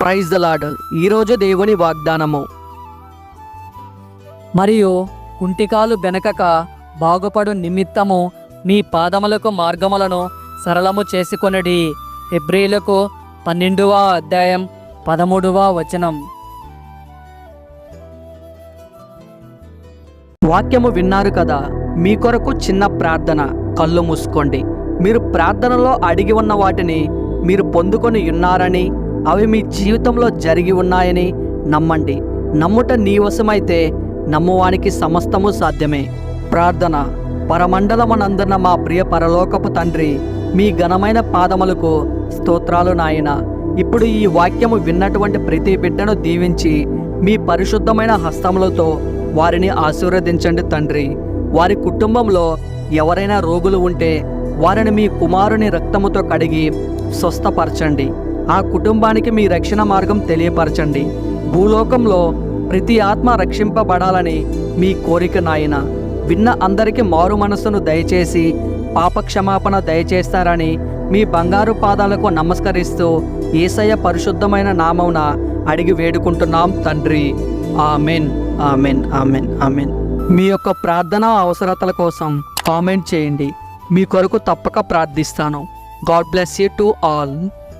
Praise the lord ఈరోజు దేవుని వాగ్దానము. మరియు కుంటికాలు బెనకక బాగుపడు నిమిత్తము మీ పాదములకు మార్గములను సరళము చేసుకొనడి. ఎబ్రిలకు పన్నెండవ అధ్యాయం పదమూడవ వచనం. వాక్యము విన్నారు కదా మీ కొరకు చిన్న ప్రార్థన కళ్ళు మూసుకోండి. మీరు ప్రార్థనలో అడిగి ఉన్న వాటిని మీరు పొందుకొని ఉన్నారని అవి మీ జీవితంలో జరిగి ఉన్నాయని నమ్మండి. నమ్ముట నీవశమైతే నమ్మువానికి సమస్తము సాధ్యమే. ప్రార్థన. పరమండలమనందున్న మా ప్రియ పరలోకపు తండ్రి మీ ఘనమైన పాదములకు స్తోత్రాలు నాయన. ఇప్పుడు ఈ వాక్యము విన్నటువంటి ప్రతి బిడ్డను దీవించి మీ పరిశుద్ధమైన హస్తములతో వారిని ఆశీర్వదించండి తండ్రి. వారి కుటుంబంలో ఎవరైనా రోగులు ఉంటే వారిని మీ కుమారుని రక్తముతో కడిగి స్వస్థపరచండి. ఆ కుటుంబానికి మీ రక్షణ మార్గం తెలియపరచండి. భూలోకంలో ప్రతి ఆత్మ రక్షింపబడాలని మీ కోరిక నాయన. విన్న అందరికీ మారు మనస్సును దయచేసి పాపక్షమాపణ దయచేస్తారని మీ బంగారు పాదాలకు నమస్కరిస్తూ ఏసయ్య పరిశుద్ధమైన నామమున అడిగి వేడుకుంటున్నాం తండ్రి. Amen amen amen amen. మీ యొక్క ప్రార్థన అవసరతల కోసం కామెంట్ చేయండి. మీ కొరకు తప్పక ప్రార్థిస్తాను. God bless you to all.